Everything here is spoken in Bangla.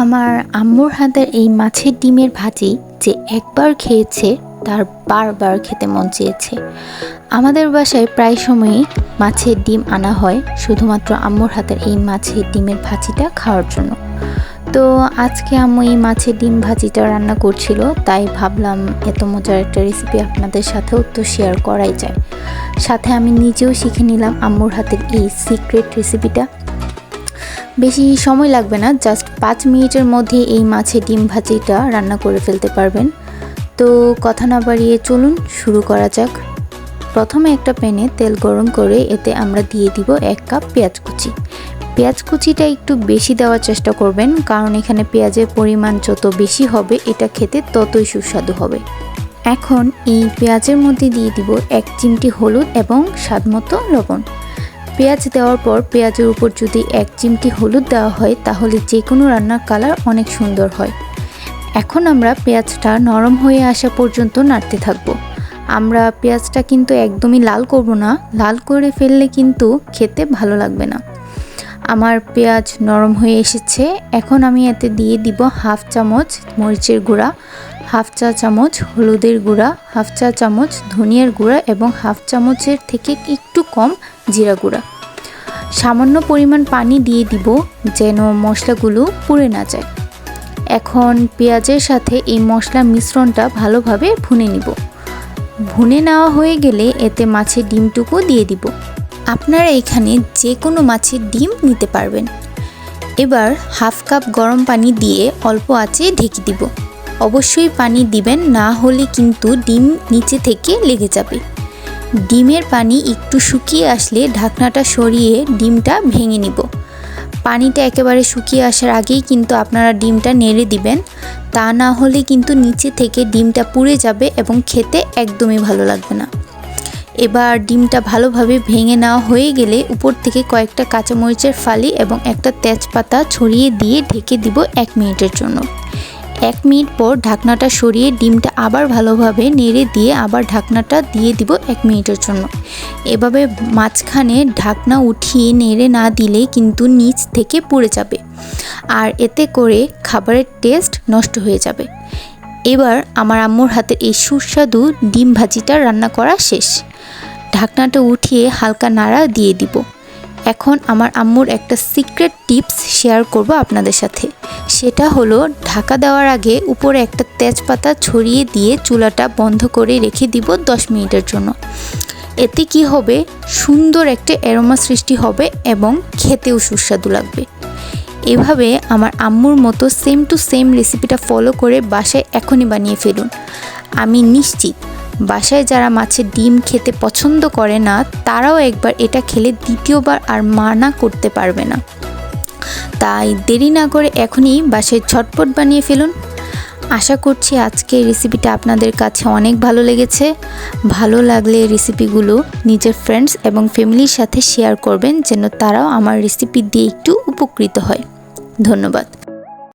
আমার আম্মুর হাতের এই মাছের ডিমের ভাজি যে একবার খেয়েছে, তার বারবার খেতে মন চেয়েছে। আমাদের বাসায় প্রায় সময়ই মাছের ডিম আনা হয়, শুধুমাত্র আম্মুর হাতের এই মাছের ডিমের ভাজিটা খাওয়ার জন্য। তো আজকে আম্মু এই মাছের ডিম ভাজিটা রান্না করছিল, তাই ভাবলাম এত মজার একটা রেসিপি আপনাদের সাথেও তো শেয়ার করাই যায়। সাথে আমি নিজেও শিখে নিলাম আম্মুর হাতের এই সিক্রেট রেসিপিটা বেশি সময় লাগবে না জাস্ট পাঁচ মিনিটের মধ্যে এই মাছের ডিম ভাজিটা রান্না করে ফেলতে পারবেন। তো কথা না বাড়িয়ে চলুন, শুরু করা যাক। প্রথমে একটা প্যানে তেল গরম করে এতে আমরা দিয়ে দিব এক কাপ পেঁয়াজ কুচি। পেঁয়াজ কুচিটা একটু বেশি দেওয়ার চেষ্টা করবেন, কারণ এখানে পেঁয়াজের পরিমাণ যত বেশি হবে, এটা খেতে ততই সুস্বাদু হবে। এখন এই পেঁয়াজের মধ্যে দিয়ে দিব এক চিমটি হলুদ এবং স্বাদমতো লবণ। পেঁয়াজ দেওয়ার পর পেঁয়াজের উপর যদি এক চিমটি হলুদ দেওয়া হয়, তাহলে যে কোনো রান্নার কালার অনেক সুন্দর হয়। এখন আমরা পেঁয়াজটা নরম হয়ে আসা পর্যন্ত নাড়তে থাকব। আমরা পেঁয়াজটা কিন্তু একদমই লাল করব না, লাল করে ফেললে কিন্তু খেতে ভালো লাগবে না। আমার পেঁয়াজ নরম হয়ে এসেছে। এখন আমি এতে দিয়ে দিব হাফ চামচ মরিচের গুঁড়া, হাফ চা চামচ হলুদের গুঁড়া, হাফ চা চামচ ধনিয়ার গুঁড়া এবং হাফ চামচের থেকে একটু কম জিরা গুঁড়া। সামান্য পরিমাণ পানি দিয়ে দিব যেন মশলাগুলো পুড়ে না যায়। এখন পেঁয়াজের সাথে এই মশলা মিশ্রণটা ভালোভাবে ভুনে নিব। ভুনে নেওয়া হয়ে গেলে এতে মাছের ডিমটুকু দিয়ে দিব। আপনারা এখানে যে কোনো মাছের ডিম নিতে পারবেন। এবার হাফ কাপ গরম পানি দিয়ে অল্প আঁচে ঢেকে দিব। অবশ্যই পানি দিবেন, না হলে কিন্তু ডিম নিচে থেকে লেগে যাবে। ডিমের পানি একটু শুকিয়ে আসলে ঢাকনাটা সরিয়ে ডিমটা ভেঙে নিব। পানিটা একেবারে শুকিয়ে আসার আগেই কিন্তু আপনারা ডিমটা নেড়ে দিবেন। তা না হলে কিন্তু নিচে থেকে ডিমটা পুড়ে যাবে এবং খেতে একদমই ভালো লাগবে না। এবার ডিমটা ভালোভাবে ভেঙে নেওয়া হয়ে গেলে উপর থেকে কয়েকটা কাঁচামরিচের ফালি এবং একটা তেজপাতা ছড়িয়ে দিয়ে ঢেকে দিব এক মিনিটের জন্য। এক মিনিট পর ঢাকনাটা সরিয়ে ডিমটা আবার ভালোভাবে নেড়ে দিয়ে আবার ঢাকনাটা দিয়ে দিব এক মিনিটের জন্য। এভাবে মাঝখানে ঢাকনা উঠিয়ে নেড়ে না দিলে কিন্তু নিচ থেকে পড়ে যাবে আর এতে করে খাবারের টেস্ট নষ্ট হয়ে যাবে। এবার আমার আম্মুর হাতের এই সুস্বাদু ডিম ভাজিটা রান্না করা শেষ। ঢাকনাটা উঠিয়ে হালকা নাড়া দিয়ে দিব। এখন আমার আম্মুর একটা সিক্রেট টিপস শেয়ার করব আপনাদের সাথে। সেটা হলো, ঢাকা দেওয়ার আগে উপরে একটা তেজপাতা ছড়িয়ে দিয়ে চুলাটা বন্ধ করে রেখে দিব দশ মিনিটের জন্য। এতে কি হবে? সুন্দর একটা অ্যারোমা সৃষ্টি হবে এবং খেতেও সুস্বাদু লাগবে। এভাবে আমার আম্মুর মতো সেম টু সেম রেসিপিটা ফলো করে বাসায় এখনই বানিয়ে ফেলুন। আমি নিশ্চিত বাসায় যারা মাছের ডিম খেতে পছন্দ করে না, তারাও একবার এটা খেলে দ্বিতীয়বার আর মানা করতে পারবে না। তাই দেরি না করে এখনই বাসায় ঝটপট বানিয়ে ফেলুন। আশা করছি আজকে রেসিপিটা আপনাদের কাছে অনেক ভালো লেগেছে। ভালো লাগলে রেসিপিগুলো নিজের ফ্রেন্ডস এবং ফ্যামিলির সাথে শেয়ার করবেন, যেন তারাও আমার রেসিপি দিয়ে একটু উপকৃত হয়। ধন্যবাদ।